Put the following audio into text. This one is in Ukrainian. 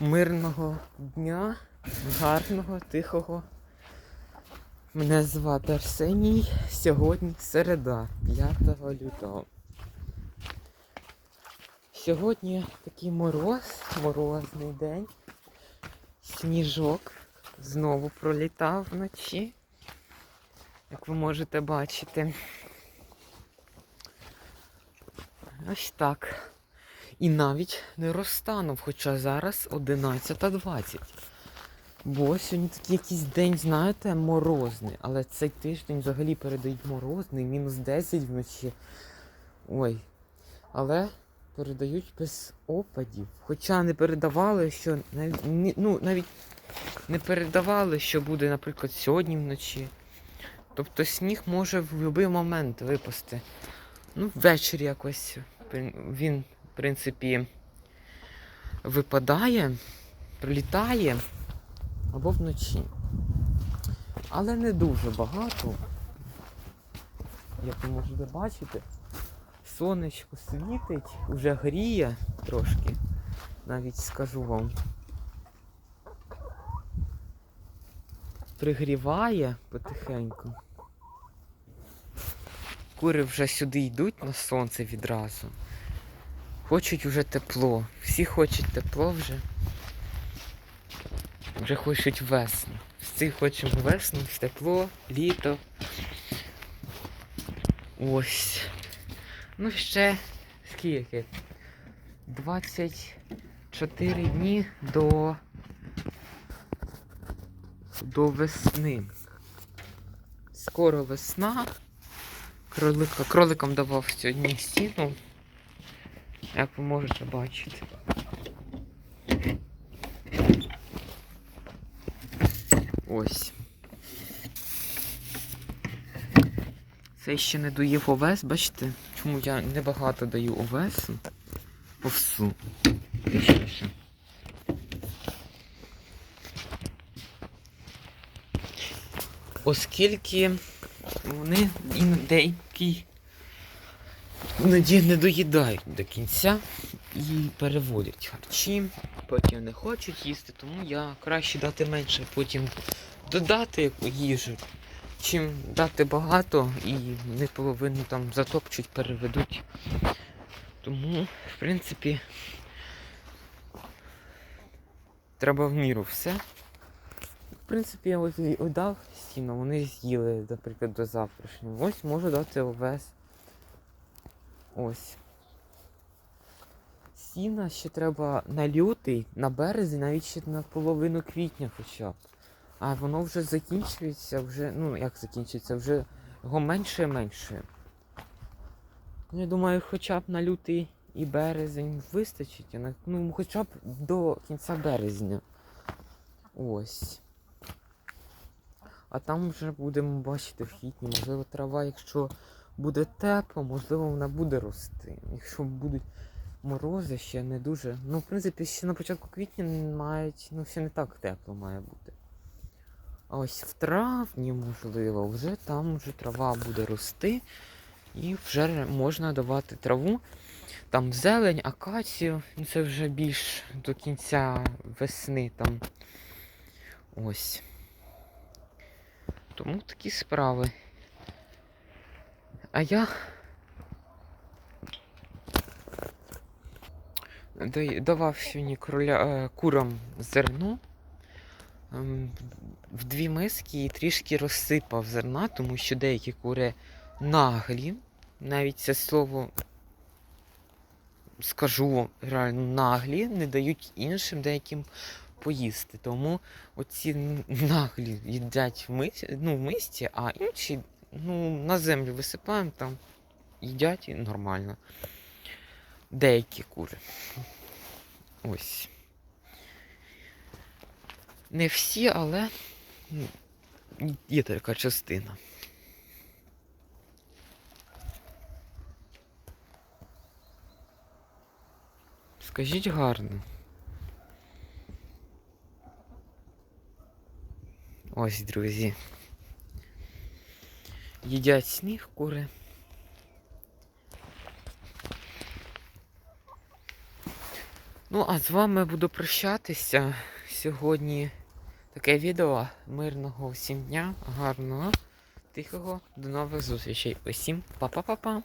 мирного дня, гарного, тихого. Мене звати Арсеній. Сьогодні середа, 5 лютого. Сьогодні такий мороз, морозний день. Сніжок знову пролітав вночі, як ви можете бачити. Ось так. І навіть не розтанув, хоча зараз 11.20. Бо сьогодні такий якийсь день, знаєте, морозний. Але цей тиждень взагалі передають морозний, мінус 10 вночі. Ой. Але передають без опадів. Хоча не передавали, що ну, навіть не передавали, що буде, наприклад, сьогодні вночі. Тобто сніг може в будь-який момент випасти. Ну, ввечері якось він, в принципі, випадає, прилітає або вночі. Але не дуже багато. Як ви можете бачити, сонечко світить, вже гріє трошки, навіть скажу вам. Пригріває потихеньку. Кури вже сюди йдуть на сонце відразу. Хочуть вже тепло. Всі хочуть тепло вже. Вже хочуть весну. Всі хочемо весну, тепло, літо. Ось. Ну ще скільки? 24 дні до, до весни. Скоро весна. Кролика, кроликам давав сьогодні стіну, як ви можете бачити. Ось. Це ще не доїв овес, бачите? Чому я небагато даю овесу? Овсу. Точніше. Оскільки вони деякі іноді не доїдають до кінця і переводять харчі, потім не хочуть їсти, тому я краще дати менше, потім додати їжу, чим дати багато і не половину там затопчуть, переведуть. Тому, в принципі, треба в міру все. В принципі, я ось дав сіно, вони з'їли, наприклад, до завтрашнього. Ось можу дати овес. Ось. Сіна ще треба на лютий, на березень, навіть ще на половину квітня хоча б. А воно вже закінчується, вже, ну як закінчується, вже його менше і менше. Я думаю, хоча б на лютий і березень вистачить, ну хоча б до кінця березня. Ось. А там вже будемо бачити в квітні, можливо, трава, якщо буде тепло, можливо, вона буде рости. Якщо будуть морози, ще не дуже. Ну, в принципі, ще на початку квітня мають, ну, ще не так тепло має бути. А ось в травні, можливо, вже там вже трава буде рости. І вже можна давати траву. Там зелень, акацію. Ну, Це вже більш до кінця весни там. Ось. Тому такі справи. А я давав сьогодні кроля, е, курам зерно ем, в дві миски і трішки розсипав зерна, тому що деякі кури наглі. Навіть це слово скажу реально наглі, не дають іншим деяким поїсти. Тому оці наглі їдять в мисці, ну, в мисці, а інші ну, на землю висипаємо там, їдять і нормально. Деякі кури. Ось. Не всі, але є така частина. Скажіть гарно. Ось, друзі. Їдять сніг кури. Ну, а з вами буду прощатися. Сьогодні таке відео. Мирного всім дня, гарного, тихого, до нових зустрічей. Усім па-па-па-па.